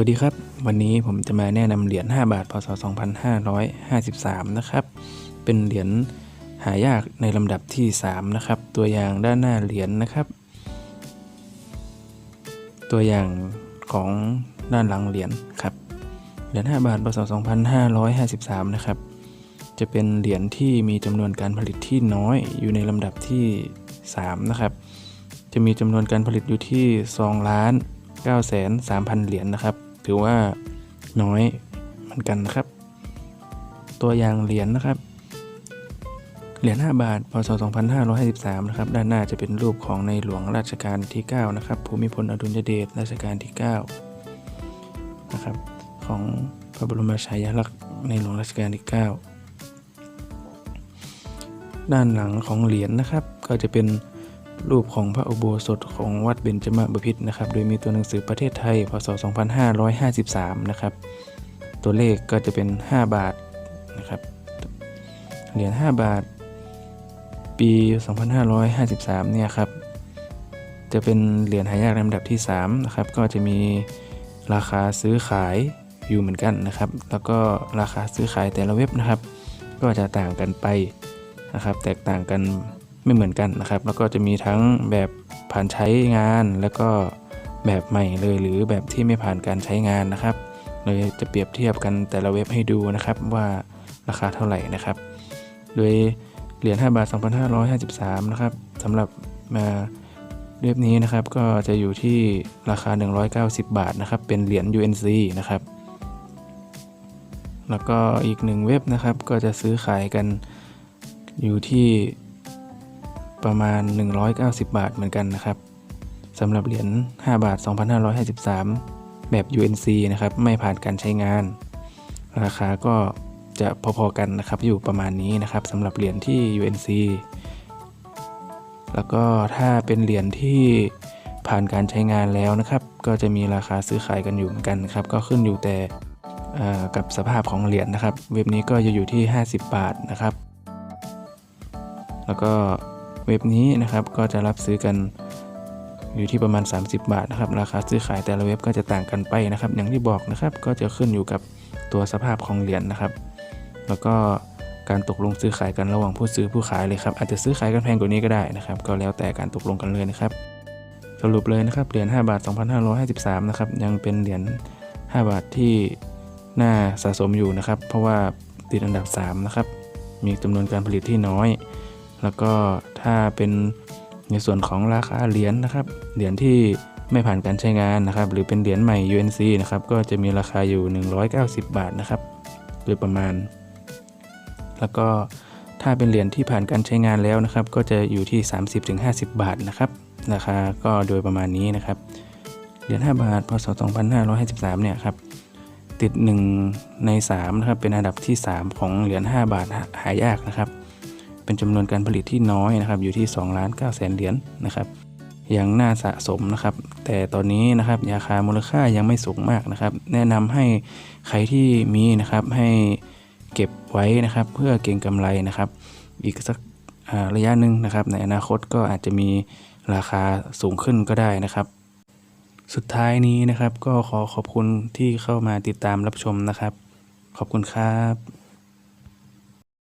วัสดีครับ วันนี้ผมจะมาแนะนำเหรียญ 5 บาท พศ 2553 นะครับ เป็นเหรียญหายากในลำดับที่ 3 นะครับ ตัวอย่างด้านหน้าเหรียญนะครับ ตัวอย่างของด้านหลังเหรียญครับ เหรียญ 5 บาท พศ 2553 นะครับ จะเป็นเหรียญที่มีจำนวนการผลิตที่น้อยอยู่ในลำดับที่ 3 นะครับ จะมีจำนวนการผลิตอยู่ที่ 2 ล้าน9 3 0 0 0 เหรียญนะครับ ถือว่าน้อยเหมือนกันนะครับ ตัวอย่างเหรียญนะครับ เหรียญ5บาทพศ2553นะครับด้านหน้าจะเป็นรูปของในหลวงรัชกาลที่9นะครับภูมิพลอดุลยเดชรัชกาลที่9นะครับของพระบรมฉายาลักษณ์ในหลวงรัชกาลที่ 9 ด้านหลังของเหรียญนะครับ ก็จะเป็น รูปของพระอุโบสถของวัดเบญจมบพิตรนะครับ โดยมีตัวหนังสือประเทศไทย พศ 2553 นะครับ ตัวเลขก็จะเป็น 5 บาทนะครับ เหรียญ 5 บาท ปี 2553 เนี่ยครับ จะเป็นเหรียญหายากลำดับที่ 3 นะครับ ก็จะมีราคาซื้อขายอยู่เหมือนกันนะครับ แล้วก็ราคาซื้อขายแต่ละเว็บนะครับ ก็จะต่างกันไปนะครับ แตกต่างกัน ไม่เหมือนกันนะครับ แล้วก็จะมีทั้งแบบผ่านใช้งาน แล้วก็แบบใหม่เลยหรือแบบที่ไม่ผ่านการใช้งานนะครับ เลยจะเปรียบเทียบกันแต่ละเว็บให้ดูนะครับว่าราคาเท่าไหร่นะครับ โดยเหรียญ5บาท 2553 นะครับสำหรับมาเว็บนี้นะครับก็จะอยู่ที่ราคา 190 บาทนะครับ เป็นเหรียญ UNC นะครับ แล้วก็อีกหนึ่งเว็บนะครับ ก็จะซื้อขายกันอยู่ที่ ประมาณ 190 บาทเหมือนกันนะครับสำหรับเหรียญ5บาท 2553 แบบ UNC นะครับ ไม่ผ่านการใช้งาน ราคาก็จะพอๆกันนะครับ อยู่ประมาณนี้นะครับสำหรับเหรียญที่ UNC แล้วก็ถ้าเป็นเหรียญที่ผ่านการใช้งานแล้วนะครับ ก็จะมีราคาซื้อขายกันอยู่เหมือนกันครับ ก็ขึ้นอยู่แต่กับสภาพของเหรียญนะครับ เว็บนี้ก็จะอยู่ที่ 50 บาทนะครับ แล้วก็ เว็บนี้นะครับก็จะรับซื้อกันอยู่ที่ประมาณ 30 บาทนะครับ ราคาซื้อขายแต่ละเว็บก็จะต่างกันไปนะครับ อย่างที่บอกนะครับ ก็จะขึ้นอยู่กับตัวสภาพของเหรียญนนะครับ แล้วก็การตกลงซื้อขายกันระหว่างผู้ซื้อผู้ขายเลยครับ อาจจะซื้อขายกันแพงกว่านี้ก็ได้นะครับ ก็แล้วแต่การตกลงกันเลยนะครับ สรุปเลยนะครับ เหรียญ 5 บาท 2553 นะครับ ยังเป็นเหรียญ 5 บาทที่น่าสะสมอยู่นะครับ เพราะว่าติดอันดับ 3 นะครับ มีจำนวนการผลิตที่น้อย แล้วก็ถ้าเป็นในส่วนของราคาเหรียญนะครับ เหรียญที่ไม่ผ่านการใช้งานนะครับ หรือเป็นเหรียญใหม่ UNC นะครับ ก็จะมีราคาอยู่ 190 บาทนะครับ โดยประมาณ แล้วก็ถ้าเป็นเหรียญที่ผ่านการใช้งานแล้วนะครับ ก็จะอยู่ที่ 30-50 บาทนะครับ ราคาก็โดยประมาณนี้นะครับ เหรียญ5บาท พศ 2553 เนี่ยครับ ติด 1 ใน 3 นะครับ เป็นอันดับที่ 3 ของเหรียญ5บาทหายากนะครับ เป็นจำนวนการผลิตที่น้อยนะครับอยู่ที่2ล้าน9แสนเหรียญนะครับยังน่าสะสมนะครับ แต่ตอนนี้นะครับราคามูลค่ายังไม่สูงมากนะครับ แนะนำให้ใครที่มีนะครับให้เก็บไว้นะครับ เพื่อเก็งกำไรนะครับ อีกสักระยะหนึ่งนะครับ ในอนาคตก็อาจจะมีราคาสูงขึ้นก็ได้นะครับ สุดท้ายนี้นะครับ ก็ขอขอบคุณที่เข้ามาติดตามรับชมนะครับ ขอบคุณครับ